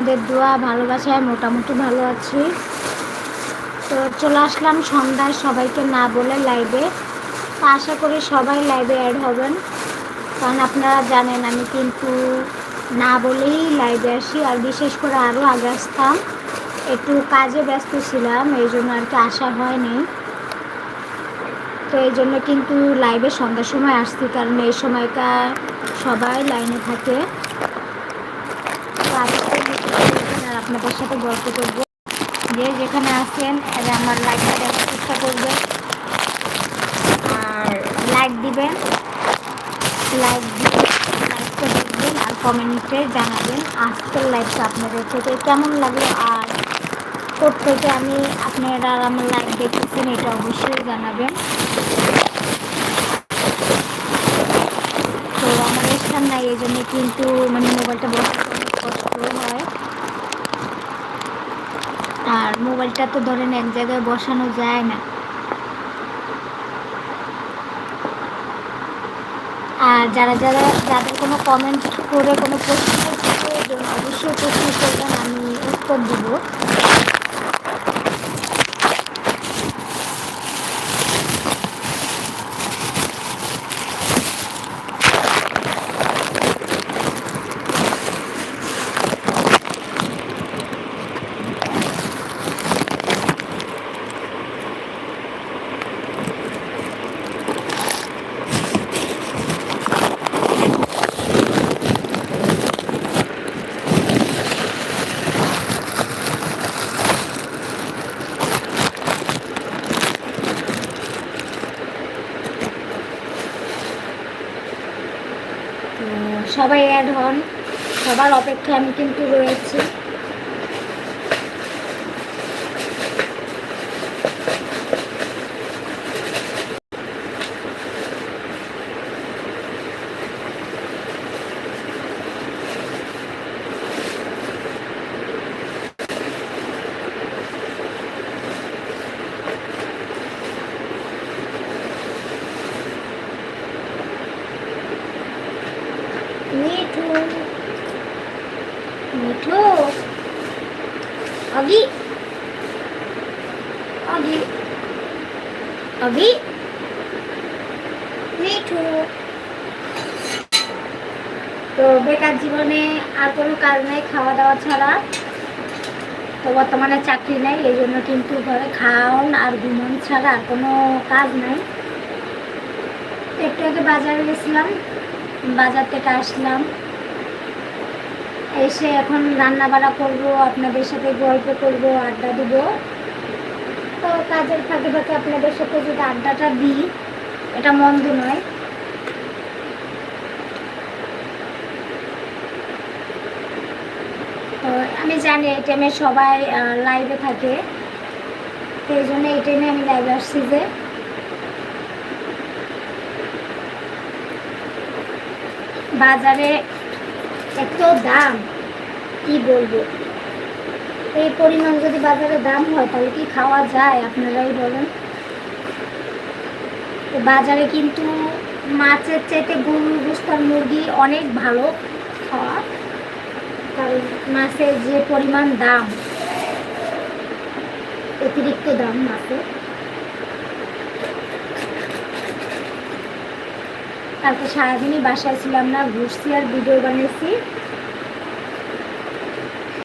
আপনাদের দোয়া, ভালোবাসায় মোটামুটি ভালো আছি। তো চলে আসলাম সন্ধ্যায় সবাইকে না বলে লাইভে তো আশা করি সবাই লাইভে অ্যাড হবেন। কারণ আপনারা জানেন, আমি কিন্তু না বলেই লাইভে আসি। আর বিশেষ করে আরও আগে আসতাম। একটু কাজে ব্যস্ত ছিলাম, এই জন্য আর কি আসা হয়নি। তো এই জন্য কিন্তু লাইভে সন্ধ্যার সময় আসছি। কারণ এই সময়টা সবাই লাইনে থাকে তো আজকে আর আপনাদের সাথে গল্প করব। যে যেখানে আছেন, এরা আমার লাইভটা দেখার চেষ্টা করবেন আর লাইক দিবেন লাইক দিবেন লাইকটা দেখবেন আর কমেন্টে জানাবেন আজকের লাইভটা আপনাদের থেকে কেমন লাগল আর থেকে আমি আপনারা আমার লাইভ দেখেছেন এটা অবশ্যই জানাবেন। তো আমার স্থান নাই, এই জন্য কিন্তু মানে মোবাইলটা অনেক কষ্ট হয়। আর মোবাইলটা তো ধরেন এক জায়গায় বসানো যায় না। আর যারা যারা, যাদের কোনো কমেন্ট করে, কোনো প্রশ্ন অবশ্যই প্রশ্ন করবেন, আমি উত্তর দিব। সবাই অ্যাড হন। সবার অপেক্ষায় আমি কিন্তু রয়েছি মিঠু মিঠু অগি অগি অগি মিঠু তো বেকার জীবনে আর কোনো কাজ নেই খাওয়া দাওয়া ছাড়া। তো বর্তমানে চাকরি নেই, এই জন্য কিন্তু ঘরে খাওয়ান আর ঘুমন ছাড়া আর কোনো কাজ নাই। একটু আগে বাজারে গেছিলাম, বাজার থেকে আসলাম। এসে এখন রান্না বাড়া করব, আপনাদের সাথে গল্প করব, আড্ডা দিব। তো কাজের ফাঁকে ফাঁকে আপনাদের সাথে যদি আড্ডাটা দিই, এটা মন্দ নয়। তো আমি জানি এই টাইমে সবাই লাইভে থাকে। সেই জন্য এই টাইমে আমি লাইভে আসছি যে। বাজারে এত দাম? কি বলব? এই পরিমাণ যদি বাজারে দাম হয়, তাহলে কি খাওয়া যায়? আপনারাই বলেন। বাজারে কিন্তু মাছের চাইতে গরু গুস্তার মুরগি অনেক ভালো খাওয়া। কারণ মাছের যে পরিমাণ দাম, অতিরিক্ত দাম মাছের। কালকে সারাদিনই বাসায় ছিলাম না ঘুরছি আর ভিডিও বানিয়েছি।